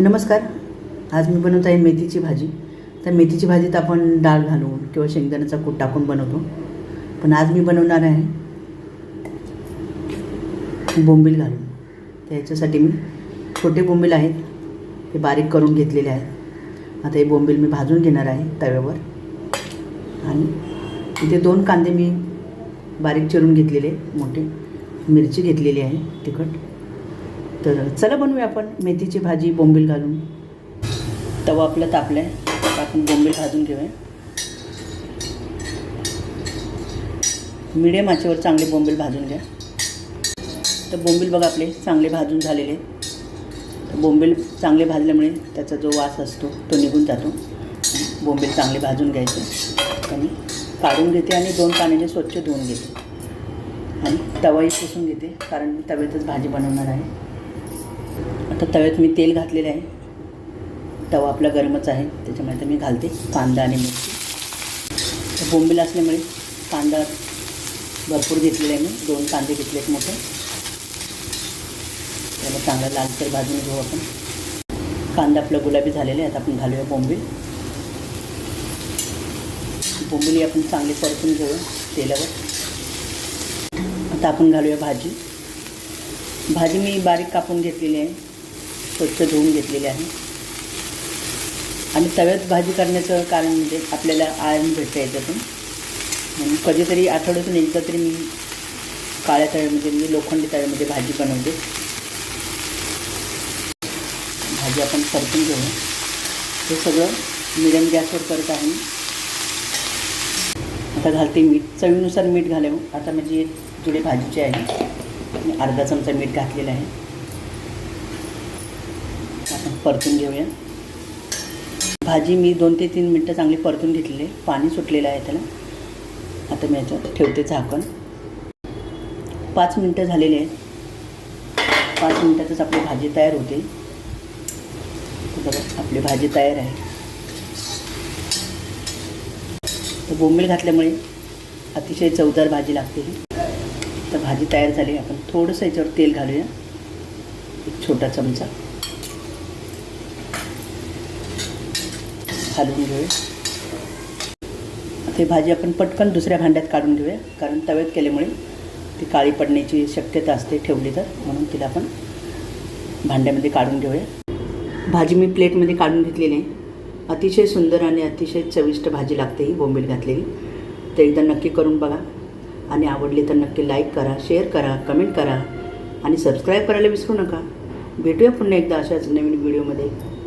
नमस्कार. आज मी बनवत आहे मेथीची भाजी. तर मेथीची भाजीत आपण डाळ घालून किंवा शेंगदाण्याचा कूट टाकून बनवतो. पण आज मी बनवणार आहे बोंबील घालून. तर याच्यासाठी मी छोटे बोंबील आहेत. ते बारीक करून घेतलेले आहेत. आता हे बोंबील मी भाजून घेणार आहे तव्यावर. आणि इथे दोन कांदे मी बारीक चिरून घेतलेले मोठे. मिरची घेतलेली आहे तिखट. तर चला बनवूया आपण. मेथीची भाजी बोंबील घालून. तवा आपला तापला आहे आपण बोंबील भाजून घेऊया. मिडियम आचेवर चांगले बोंबील भाजून घ्या. तर बोंबील बघा आपले चांगले भाजून झालेले. बोंबील चांगले भाजल्यामुळे त्याचा जो वास असतो तो निघून जातो. बोंबील चांगले भाजून घ्यायचे. आणि काढून घेते आणि दोन पाण्याने स्वच्छ धुवून घेते. आणि तवाही पुसून घेते कारण मी तव्यातच भाजी बनवणार आहे. आता तव्यात मी तेल घातलेलं आहे. तवा आपला गरमच आहे. त्याच्यामुळे आता मी घालते कांदा आणि मिरची. बोंबील असल्यामुळे कांदा भरपूर घेतलेला आहे मी. दोन कांदे घेतले आहेत मोठे. त्याला चांगला लालसर भाजून घेऊ आपण. कांदा आपला गुलाबी झालेला आहे. आता आपण घालूया बोंबील. बोंबिली आपण चांगली परतून घेऊया तेलावर. आता आपण घालूया भाजी. भाजी मी बारीक कापून घेतलेली आहे. स्वच्छ धुवून घेतलेली आहे. आणि तव्यात भाजी करण्याचं कारण म्हणजे आपल्याला आयर्न भेटतं याच्यातून. म्हणून कधीतरी आठवड्यातून एकदा तरी मी काळ्या तव्यामध्ये म्हणजे लोखंडी तव्यामध्ये भाजी बनवते. भाजी आपण परतून घेऊ. हे सगळं मिडियम गॅसवर करत आहे आता घालते मीठ. चवीनुसार मीठ घालेव. आता म्हणजे जुडे भाजीचे आहे. अर्धा चमचा मीठ घातलेलं आहे. आपण परतून घेऊया. भाजी मी दोन ते तीन मिनटं चांगली परतून घेतलेली आहे. पाणी सुटलेलं आहे त्याला. आता मी याच्यात ठेवते झाकण. पाच मिनटं झालेली आहेत. पाच मिनटातच आपली भाजी तयार होते. बघा आपली भाजी तयार आहे. तर बोंबील घातल्यामुळे अतिशय चवदार भाजी लागते ही. तर भाजी तयार झाली आपण थोडंसं याच्यावर तेल घालूया. एक छोटा चमचा. घालून घेऊया. ते भाजी आपण पटकन दुसऱ्या भांड्यात काढून घेऊया. कारण तव्यात केल्यामुळे ती काळी पडण्याची शक्यता असते ठेवली तर. म्हणून तिला आपण भांड्यामध्ये काढून घेऊया. भाजी मी प्लेटमध्ये काढून घेतलेली आहे. अतिशय सुंदर आणि अतिशय चविष्ट भाजी लागते ही. बोंबील घातलेली. तर एकदा नक्की करून बघा. आणि आवडली तर नक्की लाईक करा शेअर करा कमेंट करा. आणि सबस्क्राईब करायला विसरू नका. भेटूया पुन्हा एकदा अशाच नवीन व्हिडिओमध्ये